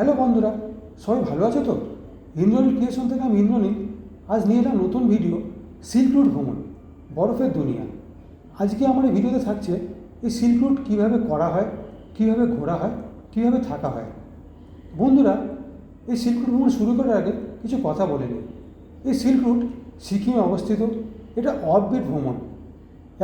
Hello বন্ধুরা, সবাই ভালো আছো তো? ইন্দ্রনীল ক্রিয়েশন থেকে আমি ইন্দ্রনীল। আজ নিয়ে এলাম নতুন ভিডিও সিল্ক রুট ভ্রমণ, বরফের দুনিয়া। আজকে আমার এই ভিডিওতে থাকছে এই সিল্ক রুট কীভাবে করা হয়, কীভাবে ঘোরা হয়, কীভাবে থাকা হয়। বন্ধুরা, এই সিল্ক রুট ভ্রমণ শুরু করার আগে কিছু কথা বলে নিই। এই সিল্ক রুট সিকিমে অবস্থিত, এটা অফবিট ভ্রমণ।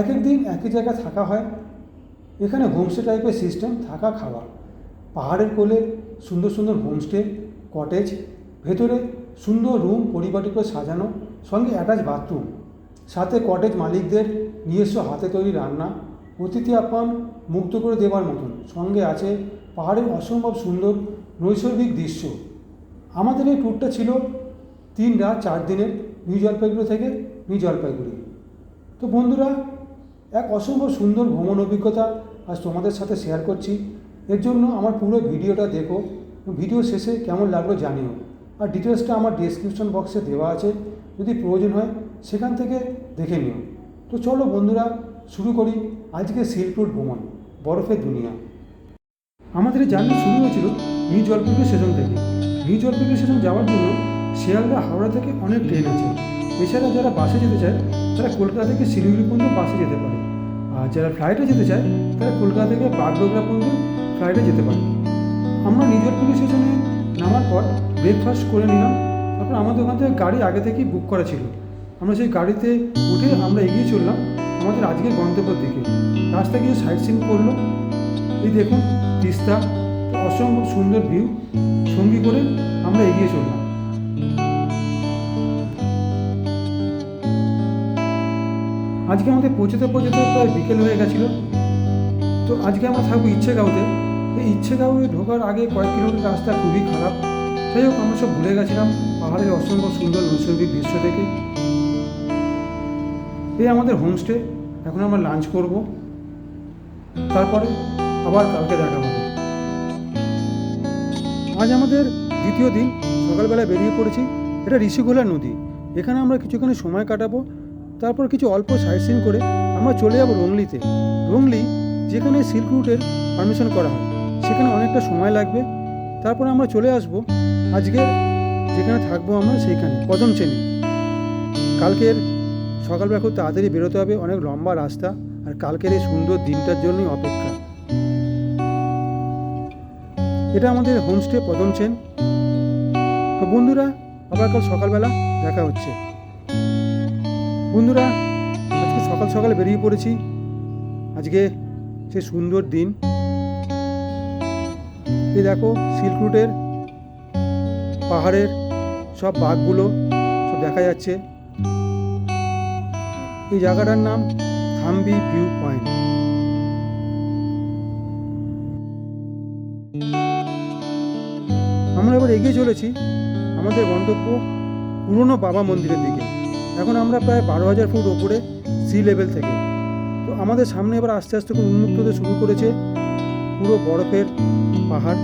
এক এক দিন একই জায়গায় থাকা হয়, এখানে হোমস্টে টাইপের সিস্টেম থাকা খাওয়া পাহাড়ের কোলে সুন্দর সুন্দর হোমস্টে কটেজ, ভেতরে সুন্দর রুম, পরিপাটি করে সাজানো, সঙ্গে অ্যাটাচ বাথরুম। সাথে কটেজ মালিকদের নিজস্ব হাতে তৈরি রান্না, অতিথি আপ্যায়ন মুক্ত করে দেওয়ার মতন। সঙ্গে আছে পাহাড়ের অসম্ভব সুন্দর নৈসর্গিক দৃশ্য। আমাদের এই ট্যুরটা ছিল তিন রাত, চার দিনের নিউ জলপাইগুড়ি থেকে নিউ জলপাইগুড়ি। তো বন্ধুরা, এক অসম্ভব সুন্দর ভ্রমণ অভিজ্ঞতা আজ তোমাদের সাথে শেয়ার করছি। এর জন্য আমার পুরো ভিডিওটা দেখো, ভিডিও শেষে কেমন লাগল জানিও। আর ডিটেলসটা আমার ডিসক্রিপশন বক্সে দেওয়া আছে, যদি প্রয়োজন হয় সেখান থেকে দেখে নিও। তো চলো বন্ধুরা, শুরু করি আজকে সিল্ক রুট ভ্রমণ, বরফের দুনিয়া। আমাদের জার্নি শুরু হয়েছিল নিউ জলপাইগুড়ি স্টেশন থেকে। নিউ জলপাইগুড়ি স্টেশন যাওয়ার জন্য শিয়ালদা, হাওড়া থেকে অনেক ট্রেন আছে। এছাড়া যারা বাসে যেতে চায়, তারা কলকাতা থেকে শিলিগুড়ি পর্যন্ত বাসে যেতে পারে। আর যারা ফ্লাইটে যেতে চায়, তারা কলকাতা থেকে বাগডোগরা পর্যন্ত ফ্লাইটে যেতে পারি। আমরা নিজের পুলিশ স্টেশনে নামার পর ব্রেকফাস্ট করে নিলাম। তারপর আমাদের ওখান থেকে গাড়ি আগে থেকেই বুক করা ছিল। আমরা সেই গাড়িতে উঠে আমরা এগিয়ে চললাম আমাদের আজকের গন্তব্যের দিকে। রাস্তায় কিছু সাইট সিন করল। এই দেখুন, তিস্তা অসম্ভব সুন্দর ভিউ সঙ্গী করে আমরা এগিয়ে চললাম। আজকে আমাদের পৌঁছতে পৌঁছতে প্রায় বিকেল হয়ে গেছিল। তো আজকে আমরা থাকব ইচ্ছেগাঁওতে এই ইচ্ছেগাঁওয়ে ঢোকার আগে কয়েক কিলোমিটার রাস্তা খুবই খারাপ। যাই হোক, আমরা সব ভুলে গেছিলাম। পাহাড়ের অসম্ভব সুন্দর নৈসর্গিক দৃশ্য দেখে। এই আমাদের হোমস্টে এখন আমরা লাঞ্চ করব। তারপরে আবার কালকে দেখা হবে। আজ আমাদের দ্বিতীয় দিন। সকালবেলা বেরিয়ে পড়েছি। এটা ঋষিগোলা নদী। এখানে আমরা কিছুক্ষণ সময় কাটাবো। তারপর কিছু অল্প সাইট সিন করে আমরা চলে যাব রংলিতে। রংলি, যেখানে সিল্ক রুটের পারমিশন করা হয়। সেখানে অনেকটা সময় লাগবে। তারপরে আমরা চলে আসব। আজকে যেখানে থাকব আমরা সেইখানে কদম চেনে কালকের সকালবেলা খুব তাড়াতাড়ি বেরোতে হবে, অনেক লম্বা রাস্তা। আর কালকের এই সুন্দর দিনটার জন্যই অপেক্ষা। এটা আমাদের হোমস্টে পদম চেন তো বন্ধুরা, আবার কাল সকালবেলা দেখা হচ্ছে। বন্ধুরা, আজকে সকাল সকালে বেরিয়ে পড়েছি। আজকে সে সুন্দর দিন। এই দেখো সিল্ক রুটের পাহাড়ের সব বাঘগুলো সব দেখা যাচ্ছে। এই জায়গাটার নাম থাম্বি ভিউ পয়েন্ট। আমরা এবার এগিয়ে চলেছি আমাদের গন্তব্য পুরনো বাবা মন্দিরের দিকে। এখন আমরা প্রায় বারো হাজার ফুট ওপরে সি লেভেল থেকে। তো আমাদের সামনে এবার আস্তে আস্তে খুব উন্মুক্ত হতে শুরু করেছে পুরো বরফের পাহাড়,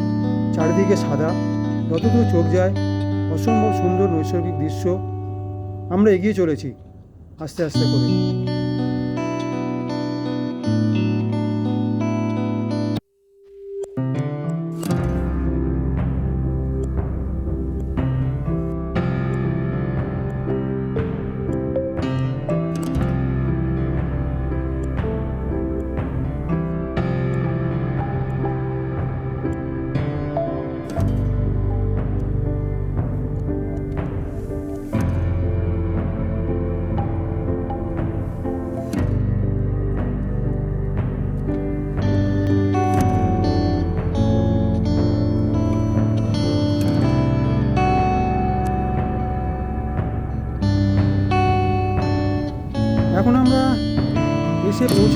চারিদিকে সাদা, যতদূর চোখ যায়, অসম্ভব সুন্দর নৈসর্গিক দৃশ্য। আমরা এগিয়ে চলেছি, আস্তে আস্তে করে।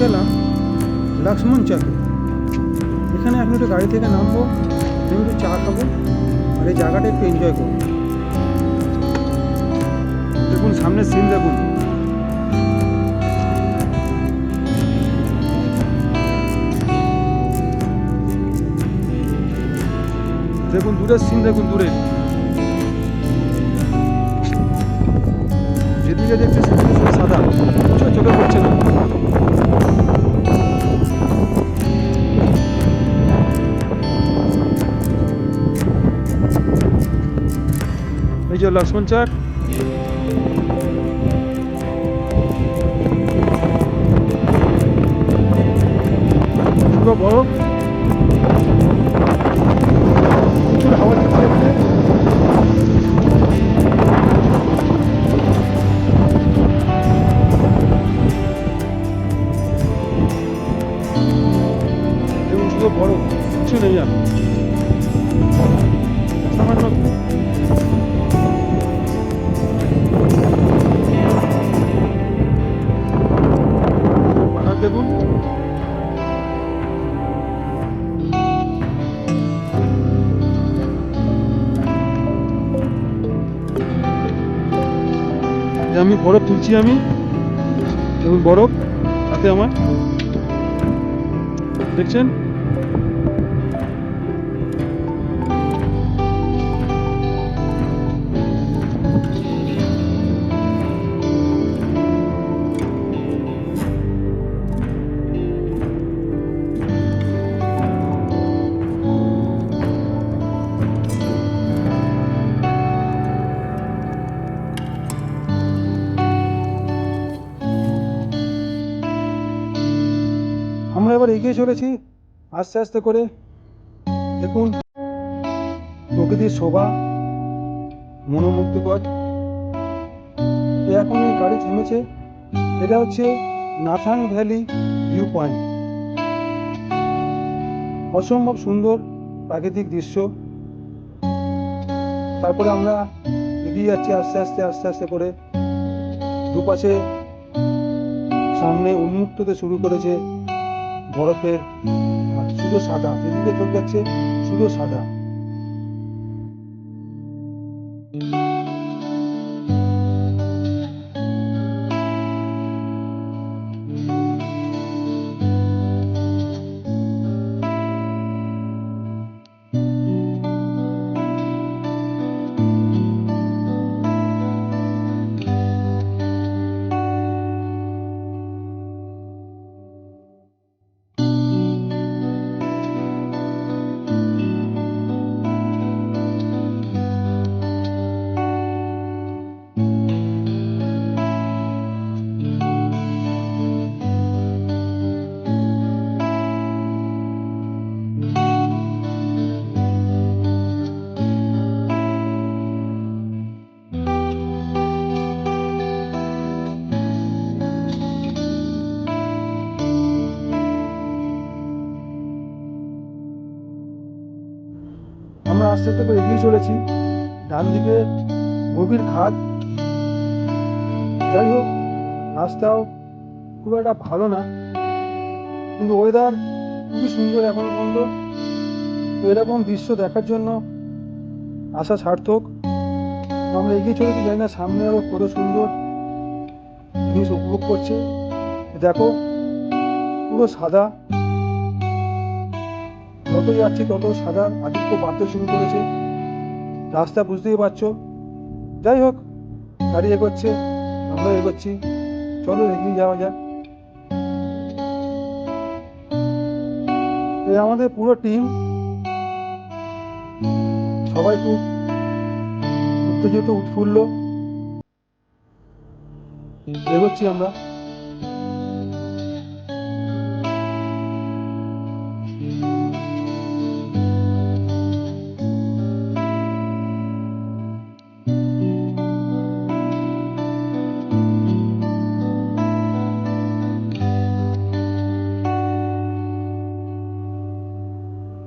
পৌঁছালাম লক্ষ্মণ চকে এখানে এখন একটু গাড়ি থেকে নামবো, আমি একটু চা খাব, আর এই জায়গাটা একটু এনজয় করব। দেখুন, সামনের সিন দেখুন। দেখুন, দূরের সিন দেখুন, দূরে। যেদিকে দেখছে মেজর লক্ষ্মণ চাক শুভ বরফ আমি বরফ তুলছি আমি। বরফ হাতে আমার। দেখছেন? এগিয়ে চলেছি। আস্তে আস্তে করে। দেখুন, প্রকৃতির শোভা, মনোমুগ্ধকর। এখন এই গাড়ি থেমেছে। এটা হচ্ছে নাথাং ভ্যালি ভিউ পয়েন্ট। অসম্ভব সুন্দর প্রাকৃতিক দৃশ্য। তারপরে আমরা এগিয়ে যাচ্ছি আস্তে আস্তে আস্তে আস্তে করে। দুপাশে সামনে উন্মুক্ত হতে শুরু করেছে বরফের শুধু সাদা যেদিকে চোখ যাচ্ছে শুধু সাদা। আস্তে আস্তে করে এগিয়ে চলেছি। ডান দিকে গভীর খাদ। যাই হোক, রাস্তাও খুব একটা ভালো না। কিন্তু ওয়েদার খুবই সুন্দর এখন পর্যন্ত। তো এরকম দৃশ্য দেখার জন্য আশা সার্থক। আমরা এগিয়ে চলেছি, জানি না সামনে আরও কত সুন্দর জিনিস উপভোগ করছে। দেখো, পুরো সাদা। যত যাচ্ছি তত সাদা আধিক্য বাড়তে শুরু করেছে। রাস্তা বুঝতেই পারছ? যাই হোক, গাড়ি এগোচ্ছে, আমরা এগোচ্ছি। চলো, এগিয়ে যাওয়া যাক। আমাদের পুরো টিম সবাই খুব উত্তেজিত, উৎফুল্ল। এগোচ্ছি আমরা।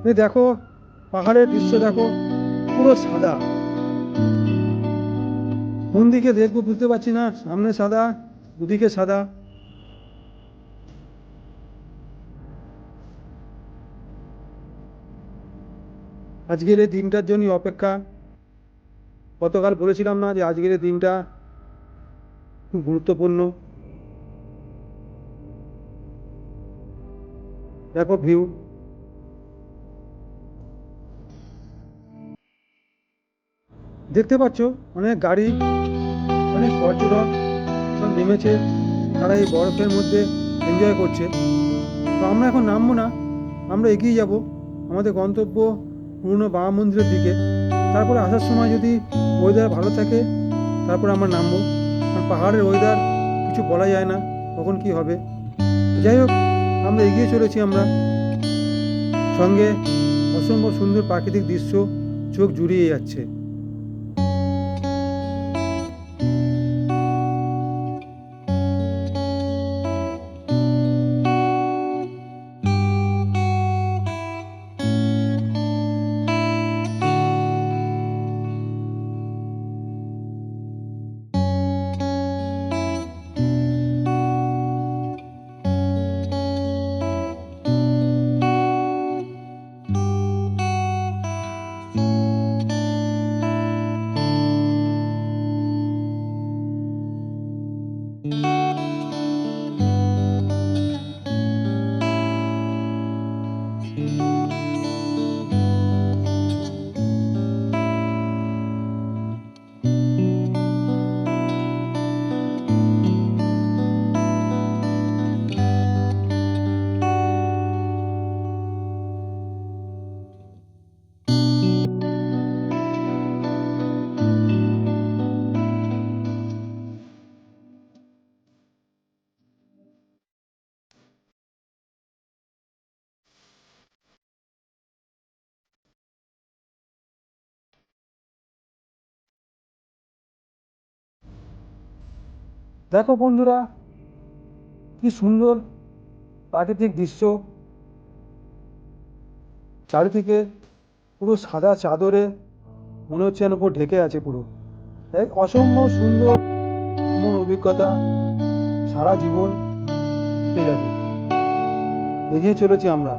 এই দেখো, পাহাড়ের দৃশ্য দেখো, পুরো সাদা। কোন দিকে দেখব বুঝতে পারছি না, সামনে সাদা, দুদিকে সাদা। আজকের এই দিনটার জন্য অপেক্ষা। গতকাল বলেছিলাম না যে আজকের এই দিনটা খুব গুরুত্বপূর্ণ। দেখো ভিউ। দেখতে পাচ্ছ, অনেক গাড়ি, অনেক পর্যটক সব নেমেছে। তারা এই বরফের মধ্যে এনজয় করছে। তো আমরা এখন নামবো না, আমরা এগিয়ে যাব আমাদের গন্তব্য পুরনো বাবা মন্দিরের দিকে। তারপরে আসার সময় যদি ওয়েদার ভালো থাকে, তারপরে আমরা নামবো। কারণ পাহাড়ের ওয়েদার কিছু বলা যায় না, কখন কি হবে। যাই হোক, আমরা এগিয়ে চলেছি আমরা। সঙ্গে অসম্ভব সুন্দর প্রাকৃতিক দৃশ্য চোখ জুড়িয়ে যাচ্ছে। দেখো বন্ধুরা, কি সুন্দর প্রাকৃতিক দৃশ্য। চারিদিকে পুরো সাদা চাদরে মনে হচ্ছে যেন ঢেকে আছে পুরো। এক অসম্ভব সুন্দর এমন অভিজ্ঞতা সারা জীবন পেয়ে যাবে। এগিয়ে চলেছি আমরা।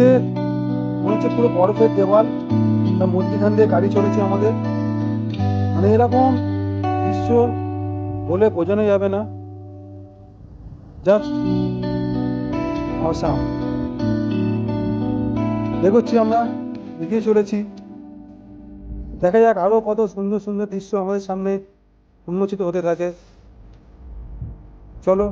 দুদিকে মনে হচ্ছে পুরো বরফের দেওয়াল মধ্যিখান দিয়ে গাড়ি চলেছে আমাদের। মানে এরকম দৃশ্য বলে বোঝানো যাবে না। জাস্ট অসাম এগোচ্ছি আমরা এগিয়ে চলেছি। দেখা যাক আরও কত সুন্দর সুন্দর দৃশ্য আমাদের সামনে উন্মোচিত হতে থাকে। চলো।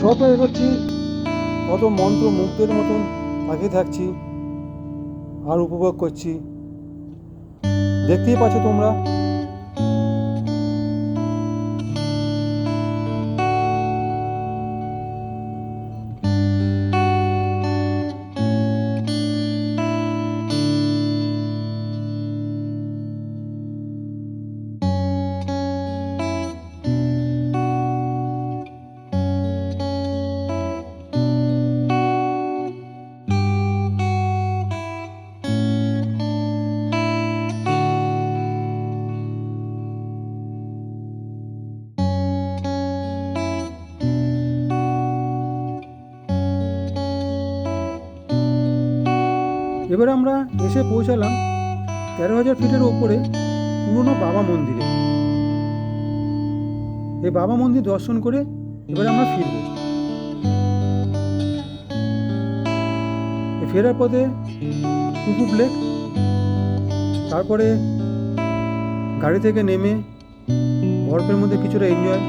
যত এগোচ্ছি তত মন্ত্র মুগ্ধের মতন তাকিয়ে থাকছি আর উপভোগ করছি। দেখতেই পাচ্ছ তোমরা এবার আমরা এসে পৌঁছালাম তেরো হাজার ফিটের ওপরে পুরনো বাবা মন্দিরে। এই বাবা মন্দির দর্শন করে এবার আমরা ফিরব। ফেরার পথে কুকুপ লেক, তারপরে গাড়ি থেকে নেমে বরফের মধ্যে কিছুটা এনজয়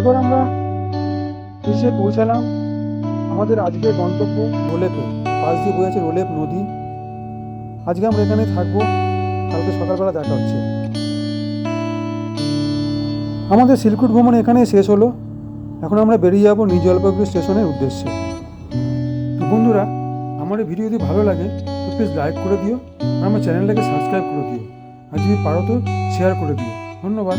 এবার আমরা এসে পৌঁছালাম আমাদের আজকের গন্তব্য রোলেপে পাশ দিয়ে বয়ে আছে রোলেপ নদী। আজকে আমরা এখানে থাকব। কালকে সকালবেলা দেখা হচ্ছে। আমাদের সিল্কুট ভ্রমণ এখানেই শেষ হলো। এখন আমরা বেরিয়ে যাব নিউ জলপাইগুড়ি স্টেশনের উদ্দেশ্যে। তো বন্ধুরা, আমার এই ভিডিও যদি ভালো লাগে, তো প্লিজ লাইক করে দিও আর আমার চ্যানেলটাকে সাবস্ক্রাইব করে দিও। আর যদি পারো তো শেয়ার করে দিও। ধন্যবাদ।